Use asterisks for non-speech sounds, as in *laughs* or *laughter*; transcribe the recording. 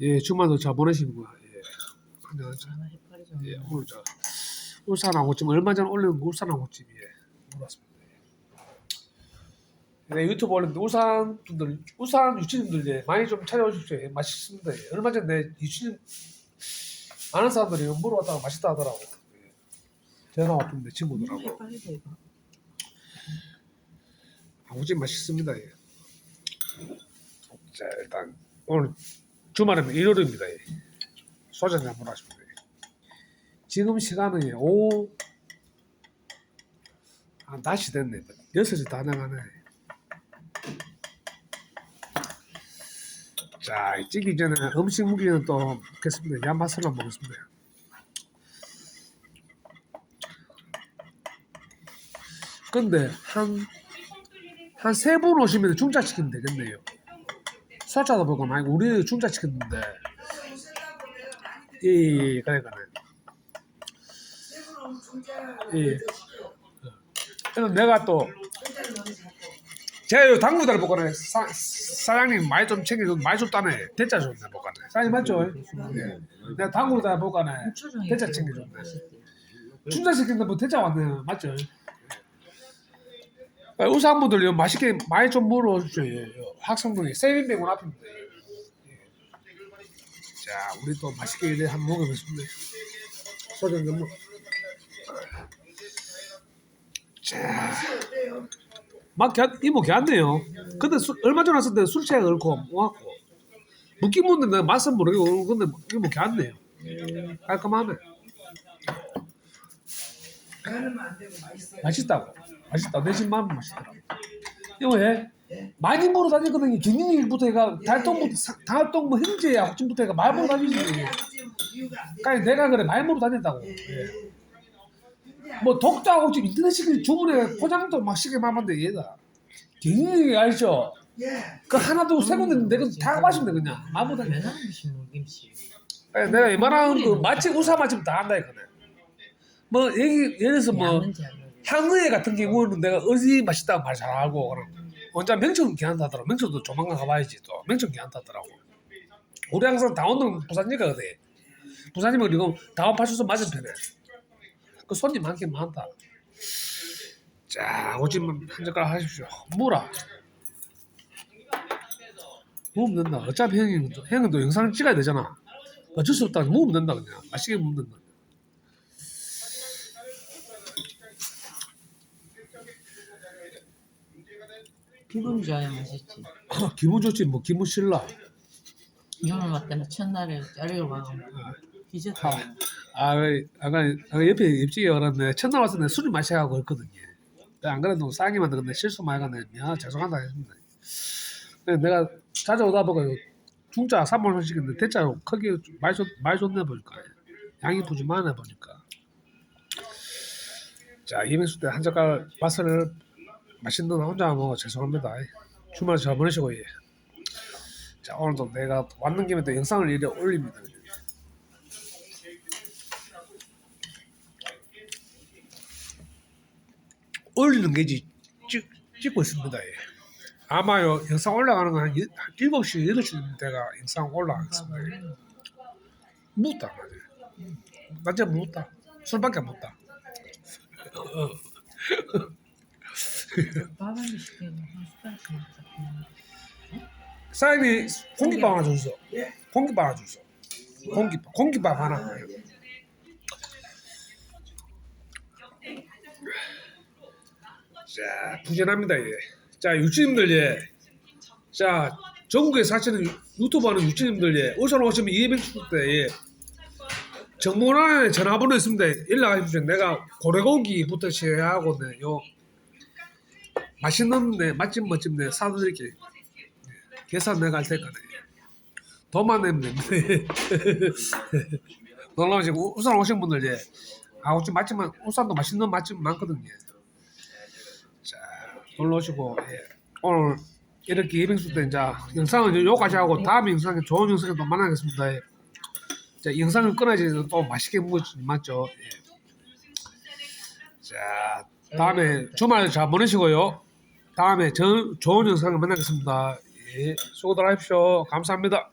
예, 주말도 잘 보내시는구나. 예. 하나 헷갈리죠. 예, 오늘 저 울산 아구찜 얼마 전에 올린 울산 아구찜 예, 먹었습니다. 예. 네, 유튜브 올렸는데 울산 분들, 울산 유치님들 예, 많이 좀 찾아오십시오. 예, 맛있습니다. 예. 얼마 전에 내 유치님 아는 사람들이 물어봤다가 맛있다 하더라고. 예. 전화 왔던데 친구들하고 이거. 아구찜 맛있습니다. 예. 자 일단 오늘 주말이면 일요일입니다. 예. 소주 한번 하십니다. 예. 지금 시간은 예, 오후 아, 다시 됐네. 6시 다 나가네. 자, 이 찌기 전에 음식 무기는 또 먹겠습니다. 한번 먹겠습니다. 근데 한 한 세 분 오시면 중짜 시키면 되겠네요. 설자도 보고 말고 우리 중짜 시켰는데 예, 예, 예, 그래 그래. 예. 그래서 내가 또 제가 요 당구다를 보거네 사, 사장님 많이 좀 챙겨줘 많이 줬다네 대짜 줬네 보거네 사장님 맞죠? 예. 내가 당구다 보거네 고추장이 대짜 제일 챙겨줬네 맛있대요. 춘자 시킨데 뭐 대짜 왔네 맞죠? 아, 우산분들 요 맛있게 많이 좀 물어주죠 예, 요. 학생분이 세빈병원 앞입니다 예. 자 우리 또 맛있게 이제 한번 먹어보겠습니다. 소주 한잔 먹 자, 막 개, 이모 개안네요. 근데 술, 얼마 전에 왔을 때 술 취해 그렇고 와갖고. 묻긴 묻는데 맛은 모르겠고 근데 이모 개안네요. 깔끔하네 맛있다고. 맛있다. 내 집만 맛있더라고. 이거 왜? 많이 보러 다니거든요 김민일부터 해가 달동부터 사- 달동 뭐 형제야. 혹진부터 해가 많이 보러 다니지. 그러니까 내가 그래. 많이 보러 다닌다고. 예. 뭐 독자하고 지금 인터넷 시기 주문에 포장도 막 시계 마만데 얘다. 김민일 알죠? 그 하나 두세 군데 그거 다 마시면 돼 그냥. 마음 김치 물김치. 아니, 내가 이만한 그 맛집 우사 맛집 다 한다 이거네 뭐 얘기 예를 들어서 뭐. 향의 같은 경우는 내가 어디 맛있다고 말 잘하고 그럼 혼자 명천 괜찮다더라고. 명천도 조만간 가봐야지 또. 명천 괜찮다더라고. 우리 항상 다원은 부산이거든 부산이면 그리고 다원 파출소 맞은편에. 그 손님 많긴 많다. 자 오지만 한 젓가락 하십시오. 뭐라 먹으면 된다. 어차피 형은 또, 형은 또 영상을 찍어야 되잖아. 어쩔 수 없다. 먹으면 된다 그냥. 맛있게 먹으면 된다 기분 좋아야 맛있지. *laughs* 기분 좋지 뭐 기분 실라 형을 맡때는 첫날에 자리를 가고 뒤졌다. 아, 그, 아까, 아까 옆에 옆집에 알았네. 첫날 왔을 때 술을 마셔가고 그랬거든요. 근데 안 그래도 싸게 만들었는데 실수 많이 갔네. 야, 죄송하다 했습니다. 근데 내가 자주 오다 보고 중짜 3만 원 시켰는데 대짜 크게 많이 줬, 많이 줬네 보니까. 양이 부지만해 보니까. 자, 이명수 때 한 젓갈 맛을 맛있는 거 혼자 먹어 죄송합니다. 주말 잘 보내시고 예. 자, 오늘도 내가 왔는 김에 또 영상을 이래 올립니다. 올리는 게지 찍, 찍고 있습니다. 예. 아마요 영상 올라가는 건한 7시, 8시 때가 영상 올라가겠습니다. 예. 묻다. 낮에 묻다. 술밖에 안 묻다. 사장님 공깃밥 하나 주소. 공깃밥 하나 주소. 공깃밥, 공깃밥 하나. 자, 부전합니다. 예. 자, 유치님들 예. 자, 전국에 사시는 유- 유튜브 하는 유치님들 예. 울산 오시면 이해백 축 때 예. 정문안에 전화번호 있습니다. 연락하십시오. 내가 고래고기부터 시작하고 네, 요 맛있는 네, 맛집 맛집 네, 사드릴게요. 계산 내가 할 테니까 네. 돈만 내면 됩니다. 놀라우시고 울산 오신 분들 예. 아, 우리 맛집만 울산도 맛있는 맛집 많거든요. 자, 놀러 오시고 예. 오늘 이렇게 이빙수 때 이제 영상은 여기까지 하고 다음 영상에 좋은 영상에 또 만나겠습니다. 예. 자, 영상을 끊어야지 또 맛있게 먹을지 맞죠? 예. 자, 다음에 주말 잘 보내시고요. 다음에 저, 좋은 영상을 만나겠습니다. 예, 수고들 하십시오. 감사합니다.